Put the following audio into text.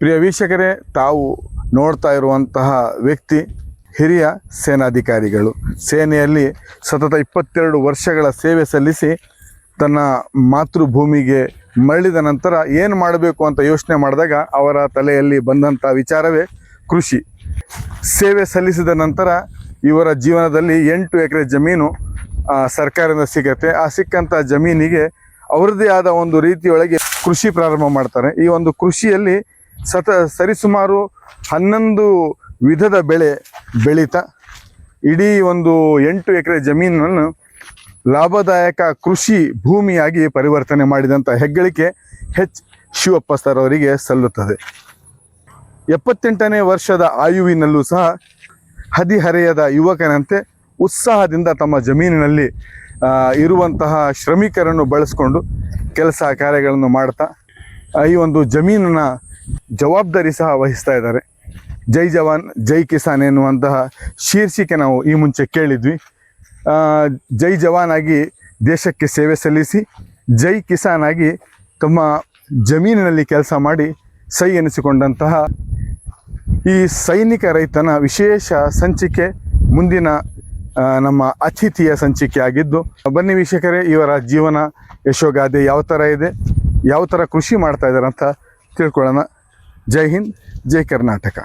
ಪ್ರಿಯ ವೀಕ್ಷಕರೇ, ತಾವು ನೋಡ್ತಾ ಇರುವಂತಹ ವ್ಯಕ್ತಿ ಹಿರಿಯ ಸೇನಾಧಿಕಾರಿಗಳು. ಸೇನೆಯಲ್ಲಿ ಸತತ ಇಪ್ಪತ್ತೆರಡು ವರ್ಷಗಳ ಸೇವೆ ಸಲ್ಲಿಸಿ ತನ್ನ ಮಾತೃಭೂಮಿಗೆ ಮರಳಿದ ನಂತರ ಏನು ಮಾಡಬೇಕು ಅಂತ ಯೋಚನೆ ಮಾಡಿದಾಗ ಅವರ ತಲೆಯಲ್ಲಿ ಬಂದಂಥ ವಿಚಾರವೇ ಕೃಷಿ. ಸೇವೆ ಸಲ್ಲಿಸಿದ ನಂತರ ಇವರ ಜೀವನದಲ್ಲಿ ಎಂಟು ಎಕರೆ ಜಮೀನು ಸರ್ಕಾರದಿಂದ ಸಿಗತ್ತೆ. ಆ ಸಿಕ್ಕಂಥ ಜಮೀನಿಗೆ ಅವರದ್ದೇ ಆದ ಒಂದು ರೀತಿಯೊಳಗೆ ಕೃಷಿ ಪ್ರಾರಂಭ ಮಾಡ್ತಾರೆ. ಈ ಒಂದು ಕೃಷಿಯಲ್ಲಿ ಸತ ಸರಿಸುಮಾರು ಹನ್ನೊಂದು ವಿಧದ ಬೆಳೆ ಬೆಳೀತಾ. ಇಡೀ ಒಂದು ಎಂಟು ಎಕರೆ ಜಮೀನನ್ನು ಲಾಭದಾಯಕ ಕೃಷಿ ಭೂಮಿಯಾಗಿ ಪರಿವರ್ತನೆ ಮಾಡಿದಂಥ ಹೆಗ್ಗಳಿಕೆ ಹೆಚ್. ಶಿವಪ್ಪ ಸರ್ ಅವರಿಗೆ ಸಲ್ಲುತ್ತದೆ. ಎಪ್ಪತ್ತೆಂಟನೇ ವರ್ಷದ ಆಯುವಿನಲ್ಲೂ ಸಹ ಹದಿಹರೆಯದ ಯುವಕನಂತೆ ಉತ್ಸಾಹದಿಂದ ತಮ್ಮ ಜಮೀನಿನಲ್ಲಿ ಇರುವಂತಹ ಶ್ರಮಿಕರನ್ನು ಬಳಸ್ಕೊಂಡು ಕೆಲಸ ಕಾರ್ಯಗಳನ್ನು ಮಾಡ್ತಾ ಈ ಒಂದು ಜಮೀನಿನ ಜವಾಬ್ದಾರಿ ಸಹ ವಹಿಸ್ತಾ ಇದ್ದಾರೆ. ಜೈ ಜವಾನ್, ಜೈ ಕಿಸಾನ್ ಎನ್ನುವಂತಹ ಶೀರ್ಷಿಕೆ ನಾವು ಈ ಮುಂಚೆ ಕೇಳಿದ್ವಿ. ಜೈ ಜವಾನ್ ಆಗಿ ದೇಶಕ್ಕೆ ಸೇವೆ ಸಲ್ಲಿಸಿ, ಜೈ ಕಿಸಾನ್ ಆಗಿ ತಮ್ಮ ಜಮೀನಿನಲ್ಲಿ ಕೆಲಸ ಮಾಡಿ ಸೈ ಎನಿಸಿಕೊಂಡಂತಹ ಈ ಸೈನಿಕ ರೈತನ ವಿಶೇಷ ಸಂಚಿಕೆ ಮುಂದಿನ ನಮ್ಮ ಅತಿಥಿಯ ಸಂಚಿಕೆ ಆಗಿದ್ದು, ಬನ್ನಿ ವೀಕ್ಷಕರೇ, ಇವರ ಜೀವನ ಯಶೋಗಾದೆ ಯಾವ ಥರ ಇದೆ, ಯಾವ ಥರ ಕೃಷಿ ಮಾಡ್ತಾ ಇದ್ದಾರೆ ಅಂತ ತಿಳ್ಕೊಳ್ಳೋಣ. ಜೈ ಹಿಂದ್ ಜೈ ಕರ್ನಾಟಕ